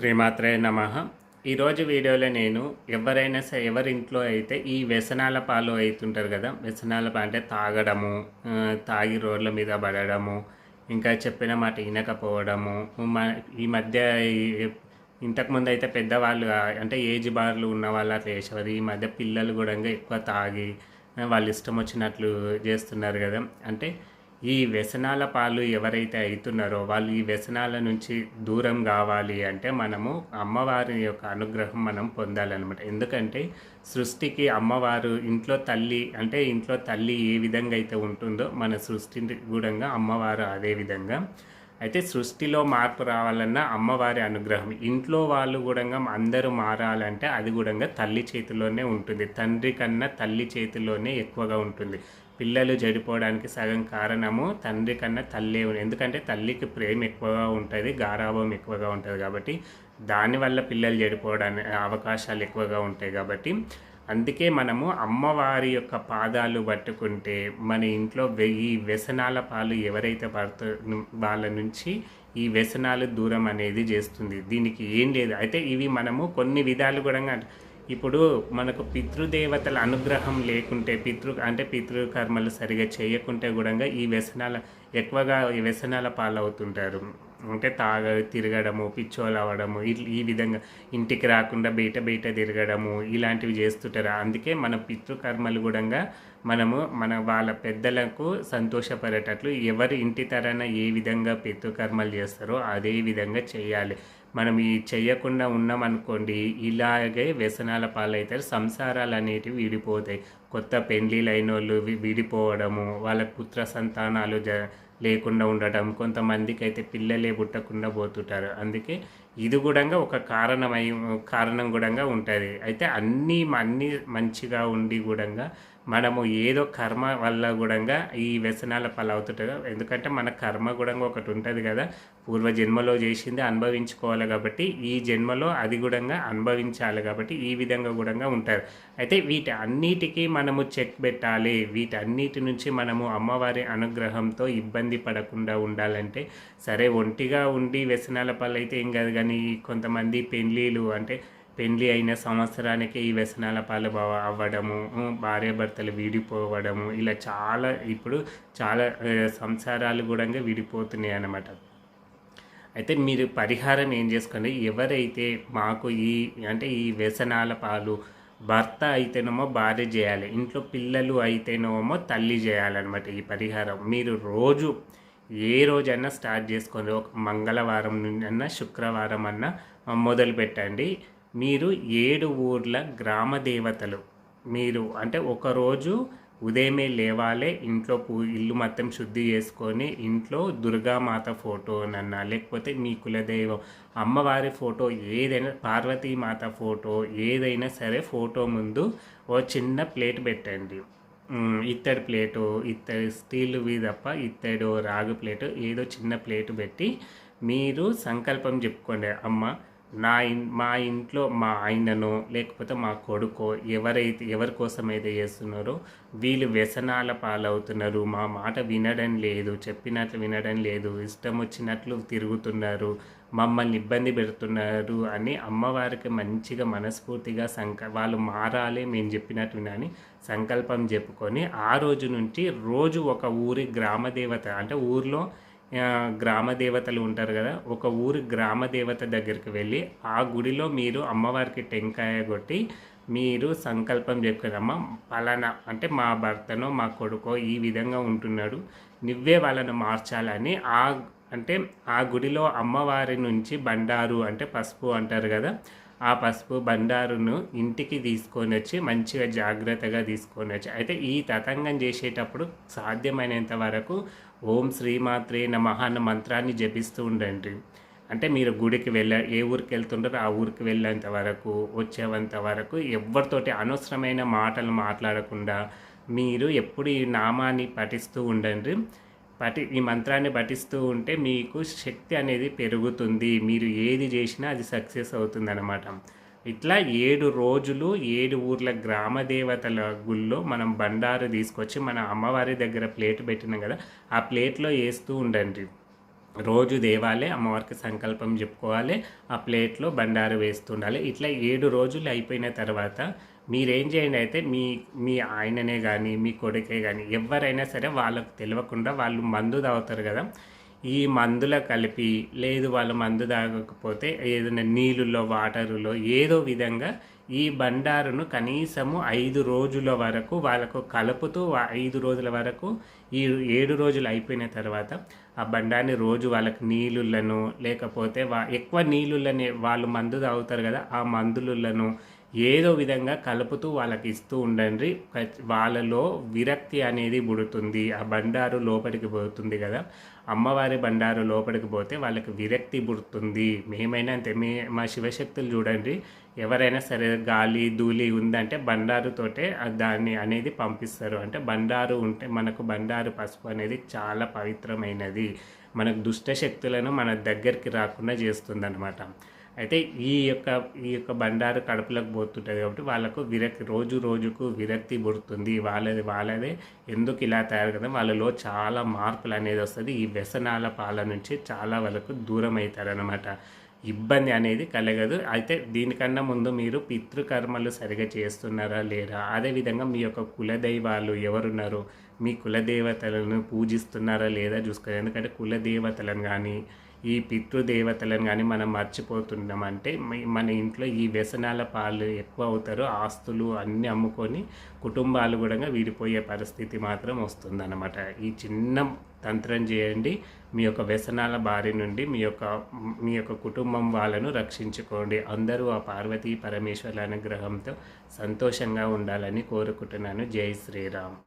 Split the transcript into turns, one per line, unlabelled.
శ్రీమాత్రే నమ. ఈరోజు వీడియోలో నేను ఎవరైనా సరే ఎవరింట్లో అయితే ఈ వ్యసనాల పాలు అవుతుంటారు కదా వ్యసనాల పాలు అంటే తాగడము తాగి రోడ్ల మీద పడడము ఇంకా చెప్పిన మాట వినకపోవడము ఈ మధ్య ఇంతకుముందు అయితే పెద్దవాళ్ళు అంటే ఏజ్ బార్లు ఉన్న వాళ్ళు అట్లా చేసేవారు. ఈ మధ్య పిల్లలు కూడా ఎక్కువ తాగి వాళ్ళు ఇష్టం వచ్చినట్లు చేస్తున్నారు కదా. అంటే ఈ వ్యసనాల పాలు ఎవరైతే అవుతున్నారో వాళ్ళు ఈ వ్యసనాల నుంచి దూరం కావాలి అంటే మనము అమ్మవారి యొక్క అనుగ్రహం మనం పొందాలన్నమాట. ఎందుకంటే సృష్టికి అమ్మవారు ఇంట్లో తల్లి అంటే ఇంట్లో తల్లి ఏ విధంగా అయితే ఉంటుందో మన సృష్టి కూడా అమ్మవారు అదే విధంగా అయితే సృష్టిలో మార్పు రావాలన్నా అమ్మవారి అనుగ్రహం. ఇంట్లో వాళ్ళు కూడా అందరూ మారాలంటే అది కూడా తల్లి చేతిలోనే ఉంటుంది. తండ్రి కన్నా తల్లి చేతిలోనే ఎక్కువగా ఉంటుంది. పిల్లలు చెడిపోవడానికి సగం కారణము తండ్రి కన్నా తల్లి ఎందుకంటే తల్లికి ప్రేమ ఎక్కువగా ఉంటుంది గారాభం ఎక్కువగా ఉంటుంది కాబట్టి దానివల్ల పిల్లలు చెడిపోవడానికి అవకాశాలు ఎక్కువగా ఉంటాయి కాబట్టి అందుకే మనము అమ్మవారి యొక్క పాదాలు పట్టుకుంటే మన ఇంట్లో ఈ వ్యసనాల పాలు ఎవరైతే పడుతూ వాళ్ళ నుంచి ఈ వ్యసనాలు దూరం అనేది చేస్తుంది. దీనికి ఏం లేదు. అయితే ఇవి మనము కొన్ని విధాలు కూడా ఇప్పుడు మనకు పితృదేవతల అనుగ్రహం లేకుంటే పితృ అంటే పితృకర్మలు సరిగా చేయకుంటే కూడా ఈ వ్యసనాల ఎక్కువగా ఈ వ్యసనాల పాలవుతుంటారు. అంటే తాగ తిరగడము పిచ్చోలు అవ్వడము ఈ విధంగా ఇంటికి రాకుండా బయట బయట తిరగడము ఇలాంటివి చేస్తుంటారు. అందుకే మన పితృకర్మలు కూడా మనము మన వాళ్ళ పెద్దలకు సంతోషపడేటట్లు ఎవరి ఇంటి తరాన ఏ విధంగా పితృకర్మలు చేస్తారో అదే విధంగా చేయాలి. మనం ఈ చేయకుండా ఉన్నామనుకోండి ఇలాగే వ్యసనాల పాలవుతారు సంసారాలు అనేటివి విడిపోతాయి. కొత్త పెళ్ళిళ్ళు అయిన వాళ్ళు వి- విడిపోవడము వాళ్ళ పుత్ర సంతానాలు జ లేకుండా ఉండటం కొంతమందికి అయితే పిల్లలే పుట్టకుండా పోతుంటారు. అందుకే ఇది కూడా ఒక కారణమై కారణం కూడా ఉంటుంది. అయితే అన్నీ అన్నీ మంచిగా ఉండి కూడా మనము ఏదో కర్మ వల్ల కూడా ఈ వ్యసనాల పాలవుతుంటారు ఎందుకంటే మన కర్మ కూడా ఒకటి ఉంటుంది కదా. పూర్వ జన్మలో చేసింది అనుభవించుకోవాలి కాబట్టి ఈ జన్మలో అది కూడా అనుభవించాలి కాబట్టి ఈ విధంగా కూడా ఉంటారు. అయితే వీటి అన్నిటికీ మనము చెక్ పెట్టాలి. వీటన్నిటి నుంచి మనము అమ్మవారి అనుగ్రహంతో ఇబ్బంది పడకుండా ఉండాలంటే సరే ఒంటిగా ఉండి వ్యసనాల పాలైతే ఏం కాదు కానీ కొంతమంది పెళ్ళిళ్ళు అంటే పెళ్ళి అయిన సంవత్సరానికి ఈ వ్యసనాల పాలు బావ అవ్వడము భార్యాభర్తలు విడిపోవడము ఇలా చాలా ఇప్పుడు చాలా సంసారాలు కూడా విడిపోతున్నాయి అన్నమాట. అయితే మీరు పరిహారం ఏం చేసుకోండి? ఎవరైతే మాకు ఈ అంటే ఈ వ్యసనాల పాలు భర్త అయితేనేమో భార్య చేయాలి ఇంట్లో పిల్లలు అయితేనేమో తల్లి చేయాలన్నమాట ఈ పరిహారం. మీరు రోజు ఏ రోజైనా స్టార్ట్ చేసుకోండి. ఒక మంగళవారం నుండి అన్నా శుక్రవారం అన్నా మొదలు పెట్టండి మీరు ఏడు ఊర్ల గ్రామ దేవతలు. మీరు అంటే ఒకరోజు ఉదయమే లేవాలే ఇంట్లో పూ ఇల్లు మొత్తం శుద్ధి చేసుకొని ఇంట్లో దుర్గామాత ఫోటోనన్నా లేకపోతే మీ కులదైవం అమ్మవారి ఫోటో ఏదైనా పార్వతీమాత ఫోటో ఏదైనా సరే ఫోటో ముందు ఓ చిన్న ప్లేట్ పెట్టండి. ఇత్తడి ప్లేటు ఇత్తడి స్టీల్వి తప్ప ఇత్తడి రాగు ప్లేటు ఏదో చిన్న ప్లేటు పెట్టి మీరు సంకల్పం చెప్పుకోండి. అమ్మ నా ఇన్ మా ఇంట్లో మా ఆయననో లేకపోతే మా కొడుకో ఎవరైతే ఎవరి కోసం అయితే చేస్తున్నారో వీళ్ళు వ్యసనాల పాలవుతున్నారు. మా మాట వినడం లేదు చెప్పినట్లు వినడం లేదు ఇష్టం వచ్చినట్లు తిరుగుతున్నారు మమ్మల్ని ఇబ్బంది పెడుతున్నారు అని అమ్మవారికి మంచిగా మనస్ఫూర్తిగా సంక వాళ్ళు మారాలి మేము చెప్పినట్టు వినని సంకల్పం చెప్పుకొని ఆ రోజు నుంచి రోజు ఒక ఊరి గ్రామదేవత అంటే ఊర్లో గ్రామ దేవతలు ఉంటారు కదా ఒక ఊరి గ్రామ దేవత దగ్గరికి వెళ్ళి ఆ గుడిలో మీరు అమ్మవారికి టెంకాయ కొట్టి మీరు సంకల్పం చెప్పుకోదమ్మా పలానా అంటే మా భర్తనో మా కొడుకో ఈ విధంగా ఉంటున్నాడు నువ్వే వాళ్ళను మార్చాలని ఆ అంటే ఆ గుడిలో అమ్మవారి నుంచి బండారు అంటే పసుపు అంటారు కదా ఆ పసుపు బండారును ఇంటికి తీసుకొని వచ్చి మంచిగా జాగ్రత్తగా తీసుకొని వచ్చి అయితే ఈ తతంగం చేసేటప్పుడు సాధ్యమైనంత వరకు ఓం శ్రీమాత్రే నమః అన్న మంత్రాన్ని జపిస్తూ ఉండండి. అంటే మీరు గుడికి వెళ్ళ ఏ ఊరికి వెళ్తుంటారో ఆ ఊరికి వెళ్ళేంత వరకు వచ్చేంత వరకు ఎవరితోటి అనవసరమైన మాటలు మాట్లాడకుండా మీరు ఎప్పుడు ఈ నామాన్ని పఠిస్తూ ఉండండి. పఠి ఈ మంత్రాన్ని పఠిస్తూ ఉంటే మీకు శక్తి అనేది పెరుగుతుంది. మీరు ఏది చేసినా అది సక్సెస్ అవుతుంది అనమాట ఇట్లా ఏడు రోజులు ఏడు ఊర్ల గ్రామ దేవతల గుళ్ళో మనం బండారు తీసుకొచ్చి మన అమ్మవారి దగ్గర ప్లేట్ పెట్టినాం కదా ఆ ప్లేట్లో వేస్తూ ఉండండి. రోజు దేవాలి అమ్మవారికి సంకల్పం చెప్పుకోవాలి ఆ ప్లేట్లో బండారు వేస్తుండాలి ఇట్లా ఏడు రోజులు అయిపోయిన తర్వాత మీరేం చేయండి అయితే మీ మీ ఆయననే కానీ మీ కొడుకే కానీ ఎవరైనా సరే వాళ్ళకు తెలియకుండా వాళ్ళు మందు తాగుతారు కదా. ఈ మందుల కలిపి లేదు వాళ్ళు మందు తాగకపోతే ఏదైనా నీళ్ళలో వాటరులో ఏదో విధంగా ఈ బండారును కనీసము ఐదు రోజుల వరకు వాళ్ళకు కలుపుతూ ఐదు రోజుల వరకు ఈ ఏడు రోజులు అయిపోయిన తర్వాత ఆ బండాన్ని రోజు వాళ్ళకి నీళ్ళులను లేకపోతే వా ఎక్కువ నీళ్ళులని వాళ్ళు మందు తాగుతారు కదా ఆ మందులను ఏదో విధంగా కలుపుతూ వాళ్ళకి ఇస్తూ ఉండండి. వాళ్ళలో విరక్తి అనేది పుడుతుంది. ఆ బండారు లోపలికి పోతుంది కదా. అమ్మవారి బండారు లోపలికి పోతే వాళ్ళకి విరక్తి పుడుతుంది. మేమైనా అంతే. మే మా శివశక్తులు చూడండి. ఎవరైనా సరే గాలి ధూళి ఉందంటే బండారుతోటే దాన్ని అనేది పంపిస్తారు. అంటే బండారు ఉంటే మనకు బండారు పసుపు అనేది చాలా పవిత్రమైనది. మనకు దుష్ట శక్తులను మన దగ్గరికి రాకుండా చేస్తుంది అయితే ఈ యొక్క ఈ యొక్క బండారు కడుపులకు పోతుంటుంది కాబట్టి వాళ్ళకు విరక్తి రోజు రోజుకు విరక్తి పుడుతుంది. వాళ్ళది వాళ్ళదే ఎందుకు ఇలా తయారు కదా వాళ్ళలో చాలా మార్పులు అనేది వస్తుంది. ఈ వ్యసనాల పాల నుంచి చాలా వాళ్ళకు దూరం అవుతారనమాట ఇబ్బంది అనేది కలగదు. అయితే దీనికన్నా ముందు మీరు పితృకర్మలు సరిగా చేస్తున్నారా లేరా? అదేవిధంగా మీ యొక్క కులదైవాలు ఎవరున్నారు? మీ కులదేవతలను పూజిస్తున్నారా లేదా చూసుకోవాలి? ఎందుకంటే కులదేవతలను కానీ ఈ పితృదేవతలను కానీ మనం మర్చిపోతున్నాం అంటే మన ఇంట్లో ఈ వ్యసనాల పాలు ఎక్కువ అవుతారు ఆస్తులు అన్నీ అమ్ముకొని కుటుంబాలు కూడా విడిపోయే పరిస్థితి మాత్రం వస్తుందన్నమాట. ఈ చిన్న తంత్రం చేయండి మీ యొక్క వ్యసనాల బారి నుండి మీ యొక్క మీ యొక్క కుటుంబం వాళ్ళను రక్షించుకోండి. అందరూ ఆ పార్వతీ పరమేశ్వరుల అనుగ్రహంతో సంతోషంగా ఉండాలని కోరుకుంటున్నాను. జై శ్రీరామ్.